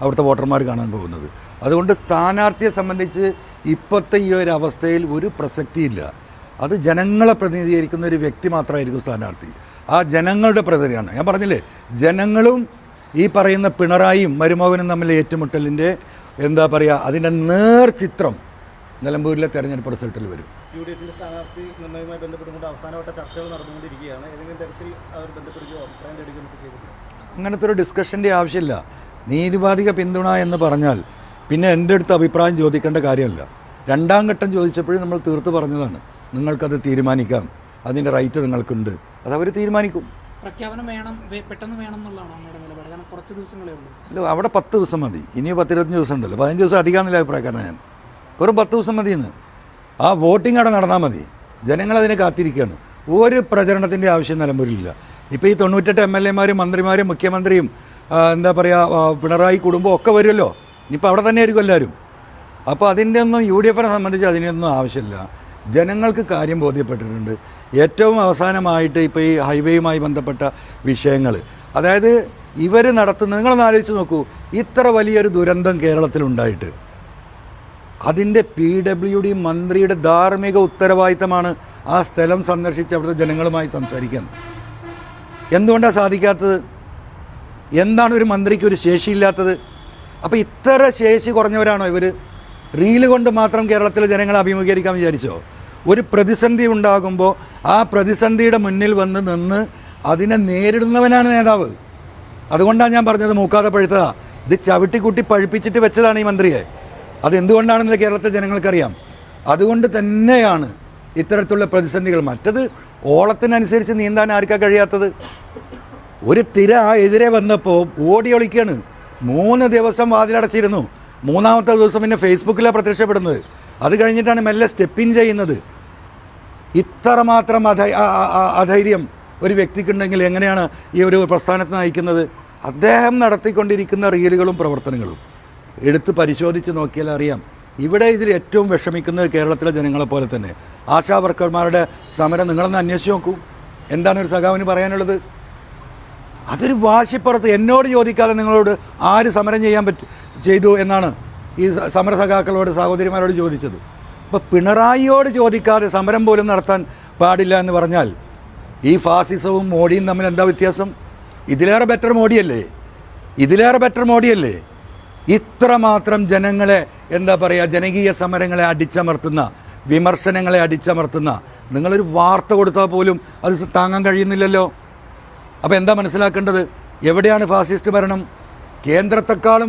അവിടുത്തെ വോട്ടർമാർ കാണാൻ പോകുന്നത്. അതുകൊണ്ട് സ്ഥാനാർത്ഥിയെ സംബന്ധിച്ച് ഇപ്പോഴത്തെ ഈ ഒരു അവസ്ഥയിൽ ഒരു പ്രസക്തിയില്ല. അത് ജനങ്ങളെ പ്രതിനിധീകരിക്കുന്ന ഒരു വ്യക്തി മാത്രമായിരിക്കും സ്ഥാനാർത്ഥി. ആ ജനങ്ങളുടെ പ്രതിനിധിയാണ്. ഞാൻ പറഞ്ഞില്ലേ ജനങ്ങളും ഈ പറയുന്ന പിണറായിയും മരുമകനും തമ്മിലെ ഏറ്റുമുട്ടലിന്റെ എന്താ പറയുക അതിന്റെ നേർ ചിത്രം നിലമ്പൂരിലെ തെരഞ്ഞെടുപ്പ് റിസൾട്ടിൽ വരും. യു ഡി എഫിന്റെ സ്ഥാനാർത്ഥി നിർണയവുമായി ബന്ധപ്പെട്ടുകൊണ്ട് അവസാനവട്ട ചർച്ചകൾ നടന്നുകൊണ്ടിരിക്കുകയാണ്. ഏതെങ്കിലും തരത്തിൽ അവർ ബന്ധപ്പെടുകയോ അഭിപ്രായം തേടുകയോ ചെയ്തിട്ടില്ല. അങ്ങനത്തെ ഒരു ഡിസ്കഷന്റെ ആവശ്യമില്ല. നിരുപാധിക പിന്തുണ എന്ന് പറഞ്ഞാൽ പിന്നെ എന്റെ അടുത്ത് അഭിപ്രായം ചോദിക്കേണ്ട കാര്യമല്ല. രണ്ടാം ഘട്ടം ചോദിച്ചപ്പോഴും നമ്മൾ തീർത്ത് പറഞ്ഞതാണ്. നിങ്ങൾക്കത് തീരുമാനിക്കാം. അതിന്റെ റൈറ്റ് നിങ്ങൾക്കുണ്ട്. അത് അവർ തീരുമാനിക്കും. പ്രഖ്യാപനം വേണം പെട്ടെന്ന് വേണം എന്നുള്ളതാണ് അങ്ങയുടെ നിലപാട്. കാരണം കുറച്ച് ദിവസങ്ങളേ ഉള്ളൂ. അല്ല അവിടെ പത്ത് ദിവസം മതി. ഇനി പത്തിരുപത്തഞ്ച് ദിവസം ഉണ്ടല്ലോ. പതിനഞ്ച് ദിവസം അധികമെന്നില്ല അഭിപ്രായക്കാരനാണ് ഞാൻ? വെറും പത്ത് ദിവസം മതിയെന്ന്. ആ വോട്ടിംഗ് അവിടെ നടന്നാൽ മതി. ജനങ്ങളതിനെ കാത്തിരിക്കുകയാണ്. ഒരു പ്രചരണത്തിന്റെ ആവശ്യം നിലമ്പൂരിലില്ല. ഇപ്പോൾ ഈ തൊണ്ണൂറ്റെട്ട് എം എൽ എമാരും മന്ത്രിമാരും മുഖ്യമന്ത്രിയും എന്താ പറയുക പിണറായി കുടുംബം ഒക്കെ വരുമല്ലോ. ഇനിയിപ്പോൾ അവിടെ തന്നെ ആയിരിക്കും എല്ലാവരും. അപ്പോൾ അതിന്റെ ഒന്നും യു ഡി എഫിനെ സംബന്ധിച്ച് അതിനൊന്നും ആവശ്യമില്ല. ജനങ്ങൾക്ക് കാര്യം ബോധ്യപ്പെട്ടിട്ടുണ്ട്. ഏറ്റവും അവസാനമായിട്ട് ഇപ്പോൾ ഈ ഹൈവേയുമായി ബന്ധപ്പെട്ട വിഷയങ്ങൾ അതായത് ഇവർ നടത്തുന്ന നിങ്ങളൊന്ന് ആലോചിച്ച് നോക്കൂ. ഇത്ര വലിയൊരു ദുരന്തം കേരളത്തിലുണ്ടായിട്ട് അതിന്റെ പി ഡബ്ല്യു ഡി മന്ത്രിയുടെ ധാർമ്മിക ഉത്തരവാദിത്തമാണ് ആ സ്ഥലം സന്ദർശിച്ച് അവിടുത്തെ ജനങ്ങളുമായി സംസാരിക്കാൻ. എന്തുകൊണ്ടാണ് സാധിക്കാത്തത്? എന്താണ് ഒരു മന്ത്രിക്ക് ഒരു ശേഷിയില്ലാത്തത്? അപ്പോൾ ഇത്ര ശേഷി കുറഞ്ഞവരാണോ ഇവർ റീൽ കൊണ്ട് മാത്രം കേരളത്തിലെ ജനങ്ങളെ അഭിമുഖീകരിക്കാൻ വിചാരിച്ചോ? ഒരു പ്രതിസന്ധി ഉണ്ടാകുമ്പോൾ ആ പ്രതിസന്ധിയുടെ മുന്നിൽ വന്ന് നിന്ന് അതിനെ നേരിടുന്നവനാണ് നേതാവ്. അതുകൊണ്ടാണ് ഞാൻ പറഞ്ഞത് മൂക്കാതെ പഴുത്തതാ. ഇത് ചവിട്ടിക്കുട്ടി പഴുപ്പിച്ചിട്ട് വെച്ചതാണ് ഈ മന്ത്രിയെ. അതെന്തുകൊണ്ടാണെന്ന് കേരളത്തിലെ ജനങ്ങൾക്കറിയാം. അതുകൊണ്ട് തന്നെയാണ് ഇത്തരത്തിലുള്ള പ്രതിസന്ധികൾ. മറ്റത് ഓളത്തിനനുസരിച്ച് നീന്താൻ ആർക്കാ കഴിയാത്തത്? ഒരു തിര എതിരെ വന്നപ്പോൾ ഓടി ഒളിക്കാണ്. മൂന്ന് ദിവസം വാതിലടച്ചിരുന്നു മൂന്നാമത്തെ ദിവസം പിന്നെ ഫേസ്ബുക്കിലാണ് പ്രത്യക്ഷപ്പെടുന്നത്. അത് കഴിഞ്ഞിട്ടാണ് മെല്ലെ സ്റ്റെപ്പിൻ ചെയ്യുന്നത്. ഇത്രമാത്രം അധൈ അധൈര്യം ഒരു വ്യക്തിക്കുണ്ടെങ്കിൽ എങ്ങനെയാണ് ഈ ഒരു പ്രസ്ഥാനത്തെ നയിക്കുന്നത്? അദ്ദേഹം നടത്തിക്കൊണ്ടിരിക്കുന്ന റീലുകളും പ്രവർത്തനങ്ങളും. എടുത്ത് പരിശോധിച്ച് നോക്കിയാൽ അറിയാം. ഇവിടെ ഇതിൽ ഏറ്റവും വിഷമിക്കുന്നത് കേരളത്തിലെ ജനങ്ങളെ പോലെ തന്നെ. ആശാ വർക്കർമാരുടെ സമരം നിങ്ങളൊന്ന് അന്വേഷിച്ച് നോക്കൂ. എന്താണ് ഒരു സഖാവിന് പറയാനുള്ളത്? അതൊരു വാശിപ്പുറത്ത് എന്നോട് ചോദിക്കാതെ നിങ്ങളോട് ആര് സമരം ചെയ്യാൻ പറ്റും ചെയ്തു എന്നാണ് ഈ സ- സമര സഖാക്കളോട് സഹോദരിമാരോട് ചോദിച്ചത്. അപ്പോൾ പിണറായിയോട് ചോദിക്കാതെ സമരം പോലും നടത്താൻ പാടില്ല എന്ന് പറഞ്ഞാൽ ഈ ഫാസിസവും മോഡിയും തമ്മിൽ എന്താ വ്യത്യാസം? ഇതിലേറെ ബെറ്റർ മോഡിയല്ലേ? ഇതിലേറെ ബെറ്റർ മോഡിയല്ലേ? ഇത്രമാത്രം ജനങ്ങളെ എന്താ പറയുക ജനകീയ സമരങ്ങളെ അടിച്ചമർത്തുന്ന വിമർശനങ്ങളെ അടിച്ചമർത്തുന്ന നിങ്ങളൊരു വാർത്ത കൊടുത്താൽ പോലും അത് താങ്ങാൻ കഴിയുന്നില്ലല്ലോ? അപ്പോൾ എന്താ മനസ്സിലാക്കേണ്ടത്? എവിടെയാണ് ഫാസിസ്റ്റ് ഭരണം? കേന്ദ്രത്തെക്കാളും